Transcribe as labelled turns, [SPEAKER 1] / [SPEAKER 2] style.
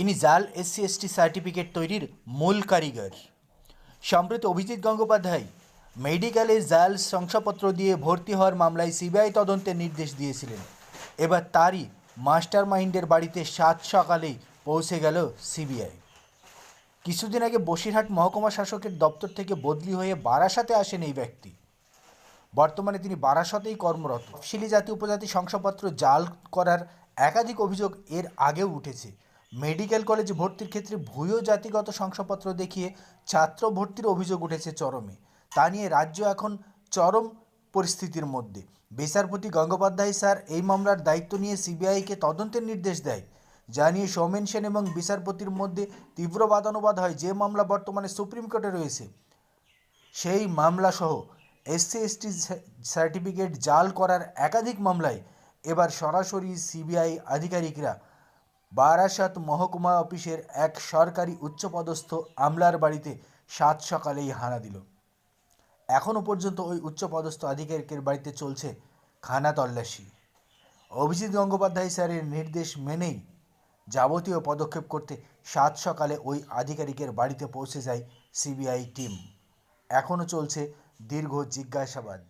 [SPEAKER 1] ইনি জাল SC ST certificate তৈরির মূল কারিগর। সম্প্রতি অভিজিৎ গঙ্গোপাধ্যায় মেডিকেলে জাল শংসাপত্র দিয়ে ভর্তি হওয়ার মামলায় সিবিআই তদন্তের নির্দেশ দিয়েছিলেন। এবার তারই মাস্টার মাইন্ডের বাড়িতে সাত সকালেই পৌঁছে গেল সিবিআই। কিছুদিন আগে বসিরহাট মহকুমা শাসকের দপ্তর থেকে বদলি হয়ে বারাসাতে আসেন এই ব্যক্তি। বর্তমানে তিনি বারাসতেই কর্মরত। শিলি জাতি উপজাতি শংসাপত্র জাল করার একাধিক অভিযোগ এর আগেও উঠেছে। মেডিকেল কলেজে ভর্তির ক্ষেত্রে ভূয় জাতিগত শংসাপত্র দেখিয়ে ছাত্র ভর্তির অভিযোগ উঠেছে চরমে। তা নিয়ে রাজ্য এখন চরম পরিস্থিতির মধ্যে। বিচারপতি গঙ্গোপাধ্যায় স্যার এই মামলার দায়িত্ব নিয়ে সিবিআইকে তদন্তের নির্দেশ দেয়। যা নিয়ে সৌমেন সেন এবং বিচারপতির মধ্যে তীব্র বাদানুবাদ হয় যে মামলা বর্তমানে সুপ্রিম কোর্টে রয়েছে। সেই মামলাসহ এসসি এসটি সার্টিফিকেট জাল করার একাধিক মামলায় এবার সরাসরি সিবিআই আধিকারিকরা বারাসাত মহকুমা অফিসের এক সরকারি উচ্চপদস্থ আমলার বাড়িতে সাত সকালেই হানা দিল। এখনও পর্যন্ত ওই উচ্চপদস্থ আধিকারিকের বাড়িতে চলছে খানা তল্লাশি। অভিজিৎ গঙ্গোপাধ্যায় স্যারের নির্দেশ মেনেই যাবতীয় পদক্ষেপ করতে সাত সকালে ওই আধিকারিকের বাড়িতে পৌঁছে যায় সিবিআই টিম। এখনও চলছে দীর্ঘ জিজ্ঞাসাবাদ।